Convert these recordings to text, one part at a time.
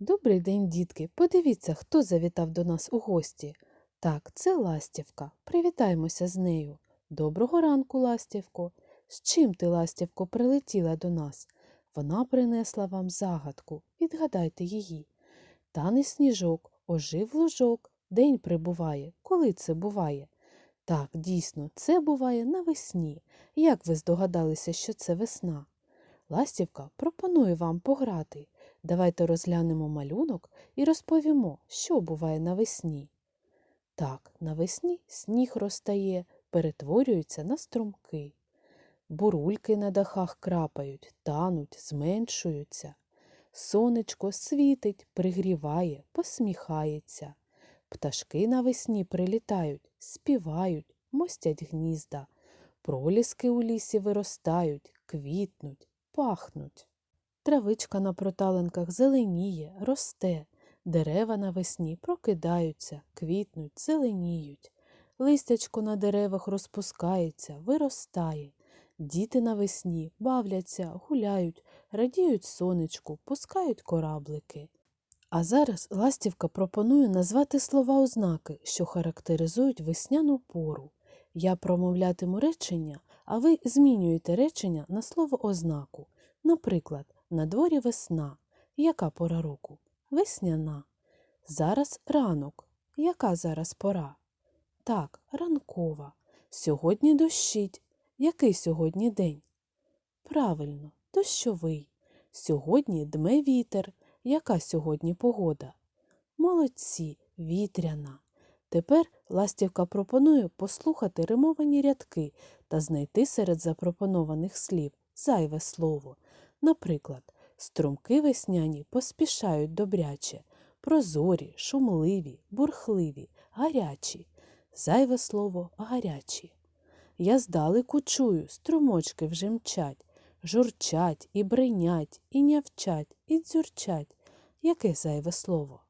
Добрий день, дітки. Подивіться, хто завітав до нас у гості. Так, це Ластівка. Привітаємося з нею. Доброго ранку, Ластівко. З чим ти, Ластівко, прилетіла до нас? Вона принесла вам загадку. Відгадайте її. Тане сніжок, ожив лужок, день прибуває. Коли це буває? Так, дійсно, це буває навесні. Як ви здогадалися, що це весна? Ластівка пропонує вам пограти. Давайте розглянемо малюнок і розповімо, що буває навесні. Так, навесні сніг розтає, перетворюється на струмки. Бурульки на дахах крапають, тануть, зменшуються. Сонечко світить, пригріває, посміхається. Пташки навесні прилітають, співають, мостять гнізда. Проліски у лісі виростають, квітнуть, пахнуть. Травичка на проталинках зеленіє, росте, дерева навесні прокидаються, квітнуть, зеленіють. Листячко на деревах розпускається, виростає. Діти навесні бавляться, гуляють, радіють сонечку, пускають кораблики. А зараз Ластівка пропонує назвати слова ознаки, що характеризують весняну пору. Я промовлятиму речення, а ви змінюєте речення на слово ознаку. Наприклад, на дворі весна. Яка пора року? Весняна. Зараз ранок. Яка зараз пора? Так, ранкова. Сьогодні дощить. Який сьогодні день? Правильно, дощовий. Сьогодні дме вітер. Яка сьогодні погода? Молодці, вітряна. Тепер Ластівка пропонує послухати римовані рядки та знайти серед запропонованих слів зайве слово. Наприклад, струмки весняні поспішають добряче, прозорі, шумливі, бурхливі, гарячі. Зайве слово гарячі. Я здалеку чую, струмочки вже мчать, журчать і бринять, і нявчать, і дзюрчать. Яке зайве слово?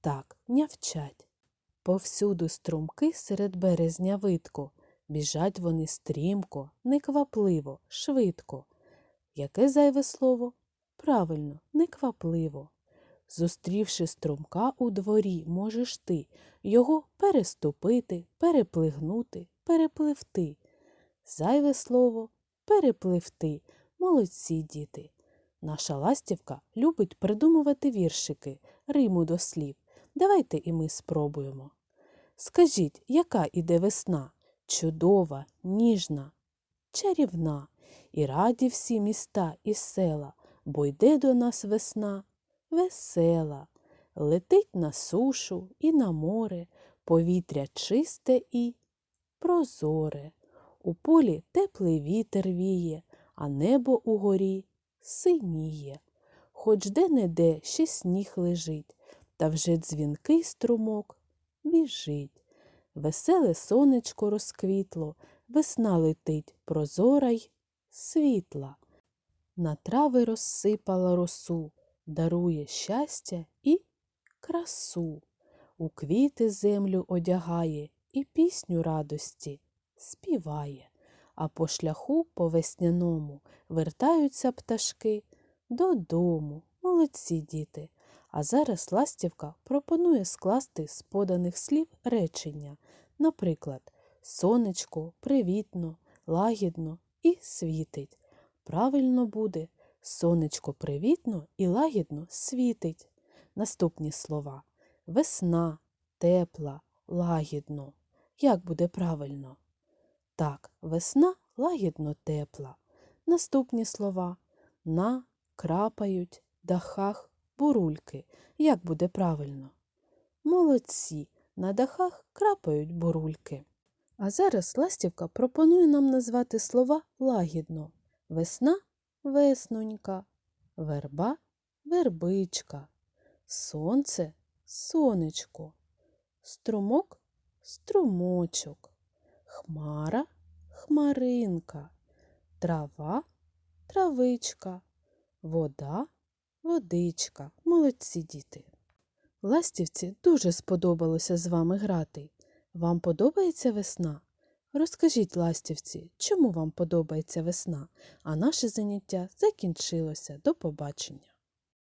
Так, нявчать. Повсюду струмки серед березня видко, біжать вони стрімко, неквапливо, швидко. Яке зайве слово? Правильно, неквапливо. Зустрівши струмка у дворі, можеш ти його переступити, переплигнути, перепливти. Зайве слово перепливти. Молодці діти. Наша ластівка любить придумувати віршики, риму до слів. Давайте і ми спробуємо. Скажіть, яка іде весна? Чудова, ніжна, чарівна, і раді всі міста і села, бо йде до нас весна весела, летить на сушу і на море, повітря чисте і прозоре. У полі теплий вітер віє, а небо угорі синіє. Хоч де-не-де ще сніг лежить, та вже дзвінкий струмок біжить. Веселе сонечко розквітло, весна летить прозора й світла. На трави розсипала росу, дарує щастя і красу. У квіти землю одягає і пісню радості співає. А по шляху по весняному вертаються пташки додому. Молодці діти. А зараз Ластівка пропонує скласти з поданих слів речення, наприклад, сонечко, привітно, лагідно і світить. Правильно буде сонечко привітно і лагідно світить. Наступні слова весна, тепла, лагідно. Як буде правильно? Так, весна лагідно тепла. Наступні слова на крапають, дахах, бурульки. Як буде правильно? Молодці, на дахах крапають бурульки. А зараз Ластівка пропонує нам назвати слова лагідно. Весна веснонька, верба вербичка, сонце сонечко, струмок струмочок, хмара хмаринка, трава травичка, вода водичка. Молодці діти. Ластівці дуже сподобалося з вами грати. Вам подобається весна? Розкажіть, ластівці, чому вам подобається весна, а наше заняття закінчилося. До побачення.